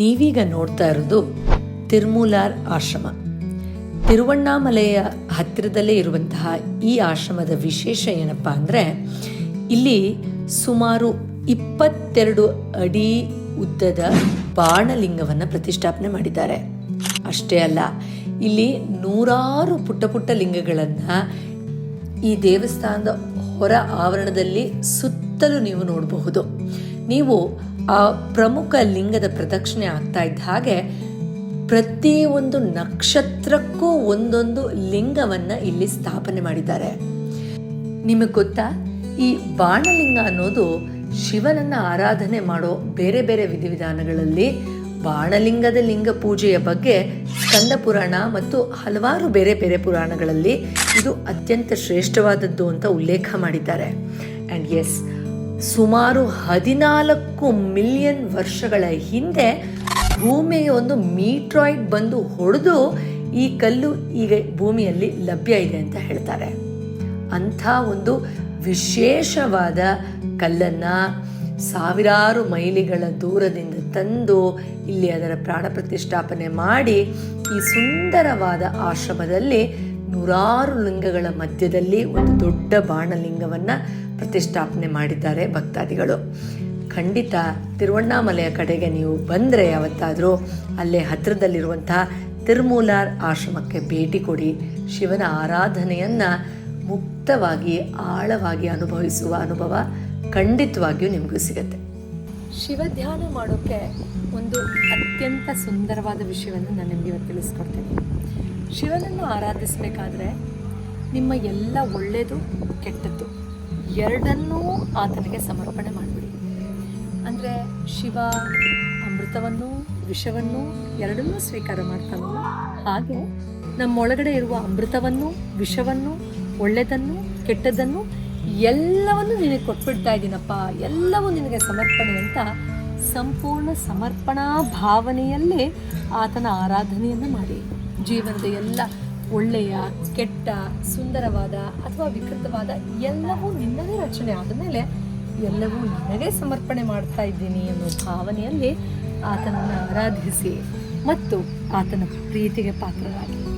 ನೀವೀಗ ನೋಡ್ತಾ ಇರೋದು ತಿರುಮೂಲಾರ್ ಆಶ್ರಮ. ತಿರುವಣ್ಣಾಮಲೆಯ ಹತ್ತಿರದಲ್ಲೇ ಇರುವಂತಹ ಈ ಆಶ್ರಮದ ವಿಶೇಷ ಏನಪ್ಪ ಅಂದರೆ ಇಲ್ಲಿ ಸುಮಾರು ಇಪ್ಪತ್ತೆರಡು ಅಡಿ ಉದ್ದದ ಬಾಣಲಿಂಗವನ್ನು ಪ್ರತಿಷ್ಠಾಪನೆ ಮಾಡಿದ್ದಾರೆ. ಅಷ್ಟೇ ಅಲ್ಲ, ಇಲ್ಲಿ ನೂರಾರು ಪುಟ್ಟ ಪುಟ್ಟ ಲಿಂಗಗಳನ್ನು ಈ ದೇವಸ್ಥಾನದ ಹೊರ ಆವರಣದಲ್ಲಿ ಸುತ್ತಲೂ ನೀವು ನೋಡಬಹುದು. ನೀವು ಆ ಪ್ರಮುಖ ಲಿಂಗದ ಪ್ರದಕ್ಷಿಣೆ ಆಗ್ತಾ ಇದ್ದ ಹಾಗೆ ಪ್ರತಿ ಒಂದು ನಕ್ಷತ್ರಕ್ಕೂ ಒಂದೊಂದು ಲಿಂಗವನ್ನ ಇಲ್ಲಿ ಸ್ಥಾಪನೆ ಮಾಡಿದ್ದಾರೆ. ನಿಮಗೆ ಗೊತ್ತಾ? ಈ ಬಾಣಲಿಂಗ ಅನ್ನೋದು ಶಿವನನ್ನ ಆರಾಧನೆ ಮಾಡೋ ಬೇರೆ ಬೇರೆ ವಿಧಿವಿಧಾನಗಳಲ್ಲಿ ಬಾಣಲಿಂಗದ ಲಿಂಗ ಪೂಜೆಯ ಬಗ್ಗೆ ಸ್ಕಂದ ಪುರಾಣ ಮತ್ತು ಹಲವಾರು ಬೇರೆ ಬೇರೆ ಪುರಾಣಗಳಲ್ಲಿ ಇದು ಅತ್ಯಂತ ಶ್ರೇಷ್ಠವಾದದ್ದು ಅಂತ ಉಲ್ಲೇಖ ಮಾಡಿದ್ದಾರೆ. ಆ್ಯಂಡ್ ಎಸ್ ಸುಮಾರು ಹದಿನಾಲ್ಕು ಮಿಲಿಯನ್ ವರ್ಷಗಳ ಹಿಂದೆ ಭೂಮಿಯ ಒಂದು ಮೀಟ್ರಾಯ್ಡ್ ಬಂದು ಹೊಡೆದು ಈ ಕಲ್ಲು ಈಗ ಭೂಮಿಯಲ್ಲಿ ಲಭ್ಯ ಇದೆ ಅಂತ ಹೇಳ್ತಾರೆ. ಅಂಥ ಒಂದು ವಿಶೇಷವಾದ ಕಲ್ಲನ್ನು ಸಾವಿರಾರು ಮೈಲಿಗಳ ದೂರದಿಂದ ತಂದು ಇಲ್ಲಿ ಅದರ ಪ್ರಾಣ ಪ್ರತಿಷ್ಠಾಪನೆ ಮಾಡಿ ಈ ಸುಂದರವಾದ ಆಶ್ರಮದಲ್ಲಿ ನೂರಾರು ಲಿಂಗಗಳ ಮಧ್ಯದಲ್ಲಿ ಒಂದು ದೊಡ್ಡ ಬಾಣಲಿಂಗವನ್ನು ಪ್ರತಿಷ್ಠಾಪನೆ ಮಾಡಿದ್ದಾರೆ ಭಕ್ತಾದಿಗಳು. ಖಂಡಿತ ತಿರುವಣ್ಣಾಮಲೆಯ ಕಡೆಗೆ ನೀವು ಬಂದರೆ ಯಾವತ್ತಾದರೂ ಅಲ್ಲೇ ಹತ್ತಿರದಲ್ಲಿರುವಂತಹ ತಿರುಮೂಲಾರ್ ಆಶ್ರಮಕ್ಕೆ ಭೇಟಿ ಕೊಡಿ. ಶಿವನ ಆರಾಧನೆಯನ್ನು ಮುಕ್ತವಾಗಿ, ಆಳವಾಗಿ ಅನುಭವಿಸುವ ಅನುಭವ ಖಂಡಿತವಾಗಿಯೂ ನಿಮಗೂ ಸಿಗುತ್ತೆ. ಶಿವ ಧ್ಯಾನ ಮಾಡೋಕ್ಕೆ ಒಂದು ಅತ್ಯಂತ ಸುಂದರವಾದ ವಿಷಯವನ್ನು ನಾನು ನಿಮಗೆ ಇವತ್ತು ತಿಳಿಸ್ಕೊಡ್ತೀನಿ. ಶಿವನನ್ನು ಆರಾಧಿಸಬೇಕಾದ್ರೆ ನಿಮ್ಮ ಎಲ್ಲ ಒಳ್ಳೆಯದು ಕೆಟ್ಟದ್ದು ಎರಡನ್ನೂ ಆತನಿಗೆ ಸಮರ್ಪಣೆ ಮಾಡಿಬಿಡಿ. ಅಂದರೆ ಶಿವ ಅಮೃತವನ್ನು, ವಿಷವನ್ನು ಎರಡನ್ನೂ ಸ್ವೀಕಾರ ಮಾಡ್ತಾನೆ. ಹಾಗೆ ನಮ್ಮೊಳಗಡೆ ಇರುವ ಅಮೃತವನ್ನು, ವಿಷವನ್ನು ಒಳ್ಳೆಯದನ್ನು ಕೆಟ್ಟದ್ದನ್ನು ಎಲ್ಲವನ್ನು ನಿನಗೆ ಕೊಟ್ಬಿಡ್ತಾ ಇದ್ದೀನಪ್ಪ ಎಲ್ಲವೂ ನಿನಗೆ ಸಮರ್ಪಣೆ ಅಂತ ಸಂಪೂರ್ಣ ಸಮರ್ಪಣಾ ಭಾವನೆಯಲ್ಲಿ ಆತನ ಆರಾಧನೆಯನ್ನು ಮಾಡಿ. ಜೀವನದ ಎಲ್ಲ ಒಳ್ಳೆಯ, ಕೆಟ್ಟ, ಸುಂದರವಾದ ಅಥವಾ ವಿಕೃತವಾದ ಎಲ್ಲವೂ ನಿನ್ನದೇ ರಚನೆ ಆದಮೇಲೆ ಎಲ್ಲವೂ ನಿನಗೆ ಸಮರ್ಪಣೆ ಮಾಡ್ತಾ ಇದ್ದೀನಿ ಅನ್ನೋ ಭಾವನೆಯಲ್ಲಿ ಆತನನ್ನು ಆರಾಧಿಸಿ ಮತ್ತು ಆತನ ಪ್ರೀತಿಗೆ ಪಾತ್ರರಾಗಿ.